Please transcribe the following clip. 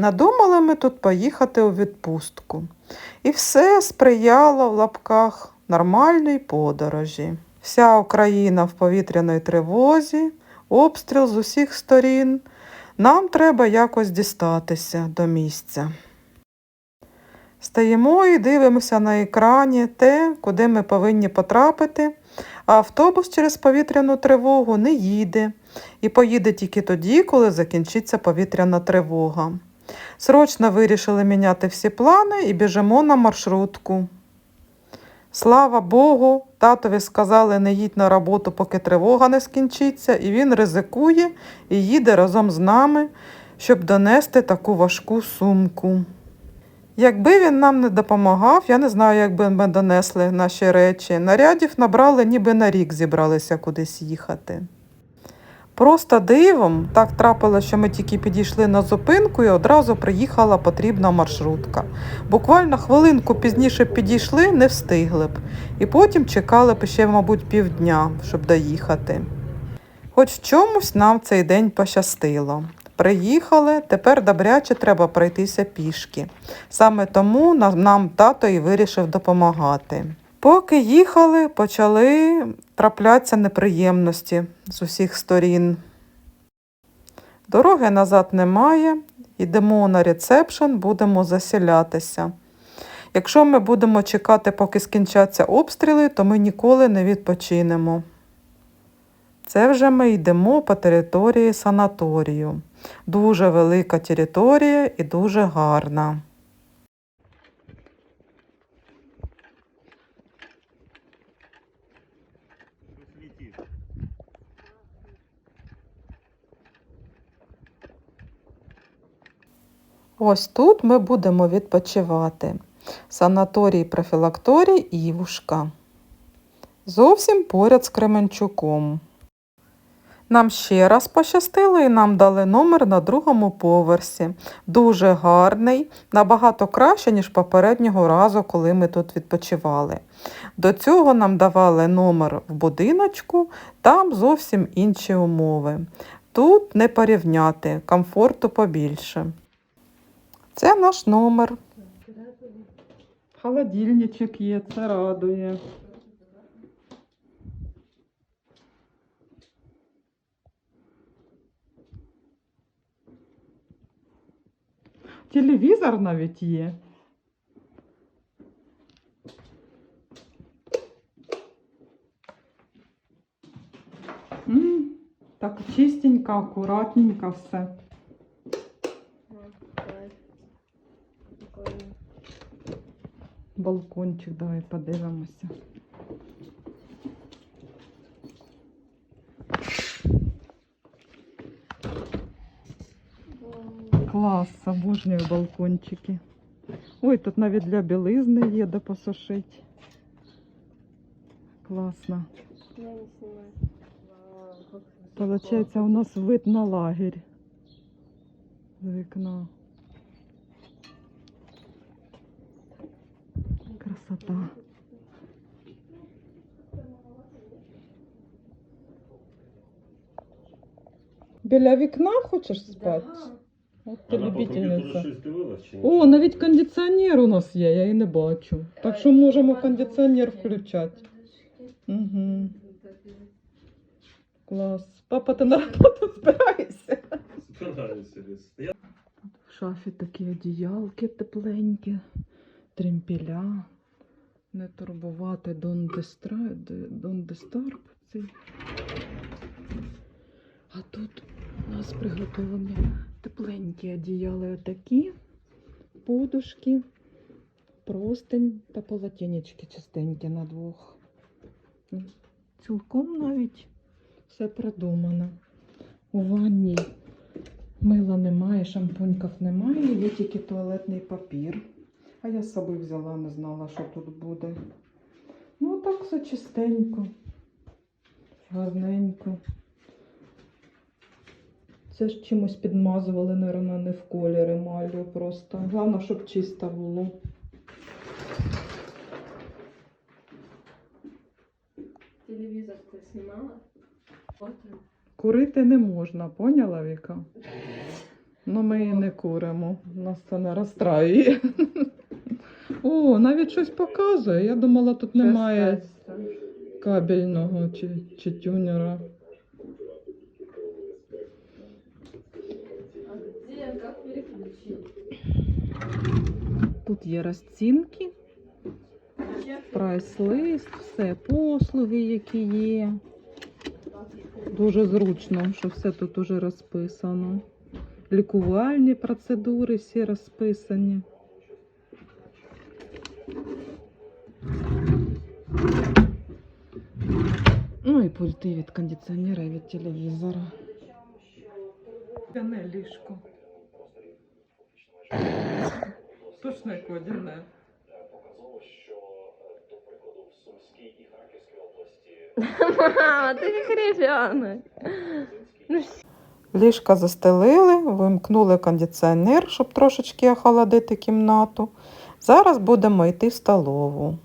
Надумали ми тут поїхати у відпустку. І все сприяло в лапках нормальній подорожі. Вся Україна в повітряній тривозі, обстріл з усіх сторін. Нам треба якось дістатися до місця. Стаємо і дивимося на екрані те, куди ми повинні потрапити, а автобус через повітряну тривогу не їде і поїде тільки тоді, коли закінчиться повітряна тривога. Срочно вирішили міняти всі плани і біжимо на маршрутку. Слава Богу, татові сказали не їдь на роботу, поки тривога не скінчиться, і він ризикує і їде разом з нами, щоб донести таку важку сумку. Якби він нам не допомагав, я не знаю, як би ми донесли наші речі. Нарядів набрали, ніби на рік зібралися кудись їхати. Просто дивом так трапилося, що ми тільки підійшли на зупинку і одразу приїхала потрібна маршрутка. Буквально хвилинку пізніше підійшли, не встигли б. І потім чекали б ще, мабуть, півдня, щоб доїхати. Хоч в чомусь нам цей день пощастило. Приїхали, тепер добряче треба пройтися пішки. Саме тому нам, тато і вирішив допомагати. Поки їхали, почали траплятися неприємності з усіх сторін. Дороги назад немає, йдемо на рецепшн, будемо заселятися. Якщо ми будемо чекати, поки скінчаться обстріли, то ми ніколи не відпочинемо. Це вже ми йдемо по території санаторію. Дуже велика територія і дуже гарна. Ось тут ми будемо відпочивати. Санаторій профілакторій Івушка. Зовсім поряд з Кременчуком. Нам ще раз пощастило і нам дали номер на другому поверсі. Дуже гарний, набагато краще, ніж попереднього разу, коли ми тут відпочивали. До цього нам давали номер в будиночку, там зовсім інші умови. Тут не порівняти, комфорту побільше. Це наш номер. Холодильничок є, це радує. Телевізор навіть є. М, Так чистенько, акуратненько все. Балкончик, давай подивимося. Клас, обожнюю балкончики. Ой, тут навіть для білизни є де посушити. Класно. Получається, у нас вид на лагерь з вікна. Красота. Біля вікна хочеш спати? От ти любительниця. О, навіть кондиціонер у нас є, я і не бачу. Так що можемо кондиціонер включати. Угу. Клас. Папа, ти на роботу збираєшся? Збираюся В шафі такі одіялки тепленькі, тремпіля. Не турбувати Дон Дестра... Дон Дестарб цей. А тут у нас приготовані тепленькі одіяли отакі, подушки, простень та полотенечки чистенькі на двох. Цілком навіть все продумано. У ванні Мила немає, шампуньків немає, є тільки туалетний папір. А я з собою взяла, не знала, що тут буде. Ну, так все чистенько, гарненько. Це ж чимось підмазували, наверное, не в колір емаллю просто. Головне, щоб чисто було. Снимала? Вот он. Курити не можна, поняла Віка? Ну, ми її не куримо. Нас це не розстраює. О, навіть щось показує. Я думала, тут немає кабельного чи, чи тюнера. Тут є розцінки, прайс-лист, все, послуги, які є. Дуже зручно, що все тут уже розписано. Лікувальні процедури всі розписані. Ну і пульти від кондиціонера і від телевізора. Водяне ліжко. Точно як водяне. Мама, ты как ребенок. Ліжка застелили, вимкнули кондиціонер, щоб трошечки охолодити кімнату. Зараз будемо йти в столову.